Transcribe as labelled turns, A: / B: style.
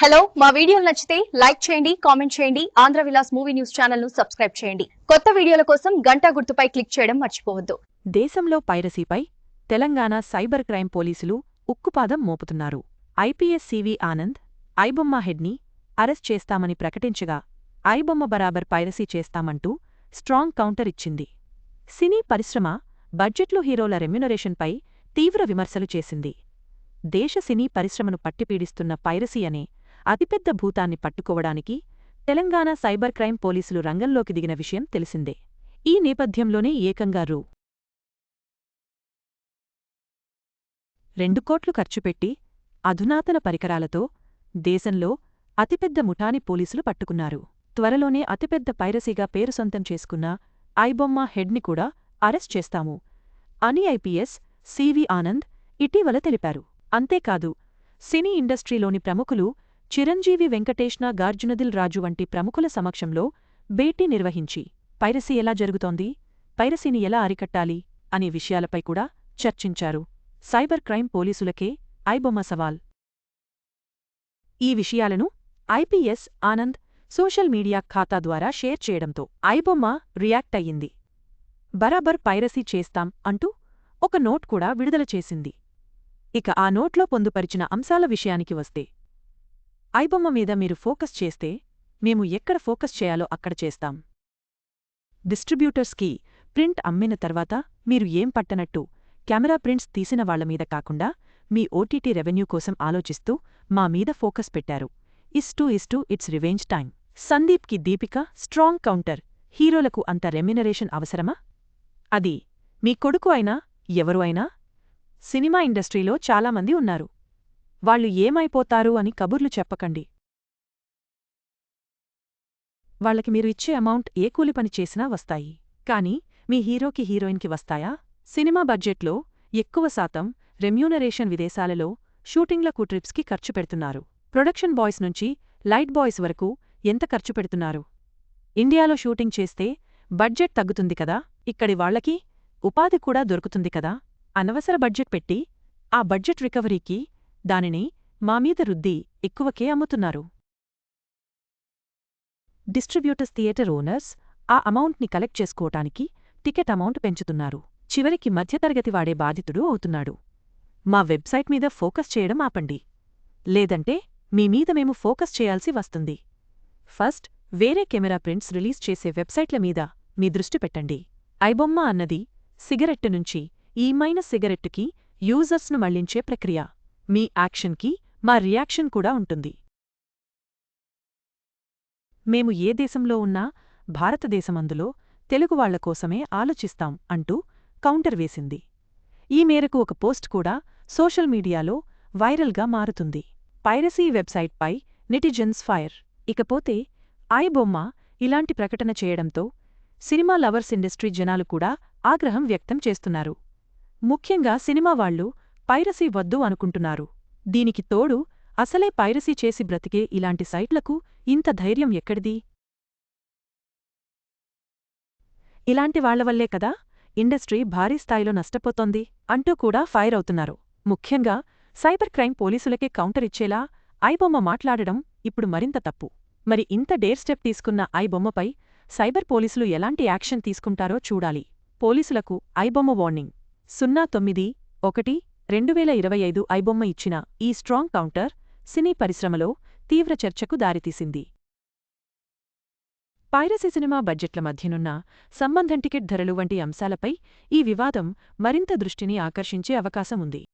A: Hello మా వీడియోలు నచ్చితే లైక్ చేయండి కామెంట్ చేయండి ఆంధ్ర విలాస్ మూవీ న్యూస్ ఛానల్ను సబ్స్క్రైబ్ చేయండి. కొత్త వీడియోల కోసం గంటా గుర్తుపై క్లిక్ చేయడం మర్చిపోవద్దు.
B: దేశంలో పైరసీపై తెలంగాణ సైబర్ క్రైమ్ పోలీసులు ఉక్కుపాదం మోపుతున్నారు. ఐపీఎస్ సివి ఆనంద్ ఐబొమ్మ హెడ్ని అరెస్ట్ చేస్తామని ప్రకటించగా ఐబొమ్మ బరాబర్ పైరసీ చేస్తామంటూ స్ట్రాంగ్ కౌంటర్ ఇచ్చింది. సినీ పరిశ్రమ బడ్జెట్లో హీరోల రెమ్యునరేషన్పై తీవ్ర విమర్శలు చేసింది. దేశ సినీ పరిశ్రమను పట్టిపీడిస్తున్న పైరసీ అనే అతిపెద్ద భూతాన్ని పట్టుకోవడానికి తెలంగాణ సైబర్ క్రైమ్ పోలీసులు రంగంలోకి దిగిన విషయం తెలిసిందే. ఈ నేపథ్యంలోనే ఏకంగా రూ. రెండు కోట్లు ఖర్చుపెట్టి అధునాతన పరికరాలతో దేశంలో అతిపెద్ద ముఠాని పోలీసులు పట్టుకున్నారు. త్వరలోనే అతిపెద్ద పైరసీగా పేరు సొంతం చేసుకున్న ఐబొమ్మ హెడ్ని కూడా అరెస్ట్ చేస్తాము అని ఐపీఎస్ సివి ఆనంద్ ఇటీవల తెలిపారు. అంతేకాదు సినీ ఇండస్ట్రీలోని ప్రముఖులు చిరంజీవి వెంకటేష్ణ గార్జునదిల్ రాజు వంటి ప్రముఖుల సమక్షంలో భేటీ నిర్వహించి పైరసీ ఎలా జరుగుతోంది? పైరసీని ఎలా అరికట్టాలి? అనే విషయాలపై కూడా చర్చించారు. సైబర్ క్రైమ్ పోలీసులకే ఐబొమ్మ సవాల్. ఈ విషయాలను ఐపీఎస్ ఆనంద్ సోషల్ మీడియా ఖాతా ద్వారా షేర్ చేయడంతో ఐబొమ్మ రియాక్ట్ అయ్యింది. బరాబర్ పైరసీ చేస్తాం అంటూ ఒక నోట్ కూడా విడుదల చేసింది. ఇక ఆ నోట్లో పొందుపరిచిన అంశాల విషయానికి వస్తే ఐబొమ్మ మీద మీరు ఫోకస్ చేస్తే మేము ఎక్కడ ఫోకస్ చేయాలో అక్కడ చేస్తాం. డిస్ట్రిబ్యూటర్స్కి ప్రింట్ అమ్మిన తర్వాత మీరు ఏం పట్టనట్టు కెమెరా ప్రింట్స్ తీసిన వాళ్ళమీద కాకుండా మీ ఓటీటీ రెవెన్యూ కోసం ఆలోచిస్తూ మా మీద ఫోకస్ పెట్టారు. Is is it's revenge time. సందీప్కి Deepika strong counter. హీరోలకు అంత రెమ్యునరేషన్ అవసరమా? అది మీ కొడుకు అయినా ఎవరు అయినా సినిమా ఇండస్ట్రీలో చాలామంది ఉన్నారు. వాళ్ళు ఏమైపోతారు అని కబుర్లు చెప్పకండి. వాళ్ళకి మీరు ఇచ్చే అమౌంట్ ఏ కూలి పని చేసినా వస్తాయి. కాని మీ హీరోకి హీరోయిన్కి వస్తాయా? సినిమా బడ్జెట్లో ఎక్కువ శాతం రెమ్యూనరేషన్ విదేశాలలో షూటింగ్లకు ట్రిప్స్కి ఖర్చు పెడుతున్నారు. ప్రొడక్షన్ బాయ్స్ నుంచి లైట్ బాయ్స్ వరకు ఎంత ఖర్చు పెడుతున్నారు? ఇండియాలో షూటింగ్ చేస్తే బడ్జెట్ తగ్గుతుంది కదా? ఇక్కడి వాళ్ళకి ఉపాధి కూడా దొరుకుతుంది కదా? అనవసర బడ్జెట్ పెట్టి ఆ బడ్జెట్ రికవరీకి దానిని మామీద రుద్ది ఎక్కువకే అమ్ముతున్నారు. డిస్ట్రిబ్యూటర్స్ థియేటర్ ఓనర్స్ ఆ అమౌంట్ని కలెక్ట్ చేసుకోవటానికి టికెట్ అమౌంట్ పెంచుతున్నారు. చివరికి మధ్యతరగతి వాడే బాధితుడు అవుతున్నాడు. మా వెబ్సైట్ మీద ఫోకస్ చేయడం ఆపండి. లేదంటే మీ మీద మేము ఫోకస్ చేయాల్సి వస్తుంది. ఫస్ట్ వేరే కెమెరా ప్రింట్స్ రిలీజ్ చేసే వెబ్సైట్ల మీద మీ దృష్టి పెట్టండి. ఐబొమ్మ అన్నది సిగరెట్టు నుంచి ఈ మైనస్ సిగరెట్టుకి యూజర్స్ను మళ్ళించే ప్రక్రియ. మీ యాక్షన్కి మా రియాక్షన్ కూడా ఉంటుంది. మేము ఏ దేశంలో ఉన్నా భారతదేశమందులో తెలుగువాళ్ళ కోసమే ఆలోచిస్తాం అంటూ కౌంటర్ వేసింది. ఈ మేరకు ఒక పోస్ట్ కూడా సోషల్ మీడియాలో వైరల్గా మారుతుంది. పైరసీ వెబ్సైట్పై నెటిజన్స్ ఫైర్. ఇకపోతే ఐ బొమ్మ ఇలాంటి ప్రకటన చేయడంతో సినిమా లవర్స్ ఇండస్ట్రీ జనాలు కూడా ఆగ్రహం వ్యక్తం చేస్తున్నారు. ముఖ్యంగా సినిమా వాళ్ళు పైరసీ వద్దు అనుకుంటున్నారు. దీనికి తోడు అసలే పైరసీ చేసి బ్రతికే ఇలాంటి సైట్లకు ఇంత ధైర్యం ఎక్కడిది? ఇలాంటి వాళ్ళవల్లే కదా ఇండస్ట్రీ భారీ స్థాయిలో నష్టపోతోంది అంటూ కూడా ఫైర్ అవుతున్నారు. ముఖ్యంగా సైబర్ క్రైమ్ పోలీసులకే కౌంటర్ ఇచ్చేలా ఐబొమ్మ మాట్లాడడం ఇప్పుడు మరింత తప్పు. మరి ఇంత డేర్ స్టెప్ తీసుకున్న ఐబొమ్మపై సైబర్ పోలీసులు ఎలాంటి యాక్షన్ తీసుకుంటారో చూడాలి. పోలీసులకు ఐబొమ్మ వార్నింగ్. సున్నా తొమ్మిది ఒకటి రెండువేల ఇరవై ఐదు ఐబొమ్మ ఇచ్చిన ఈ స్ట్రాంగ్ కౌంటర్ సినీ పరిశ్రమలో తీవ్ర చర్చకు దారితీసింది. పైరసీ సినిమా బడ్జెట్ల మధ్యనున్న సంబంధం టికెట్ ధరలు వంటి అంశాలపై ఈ వివాదం మరింత దృష్టిని ఆకర్షించే అవకాశం ఉంది.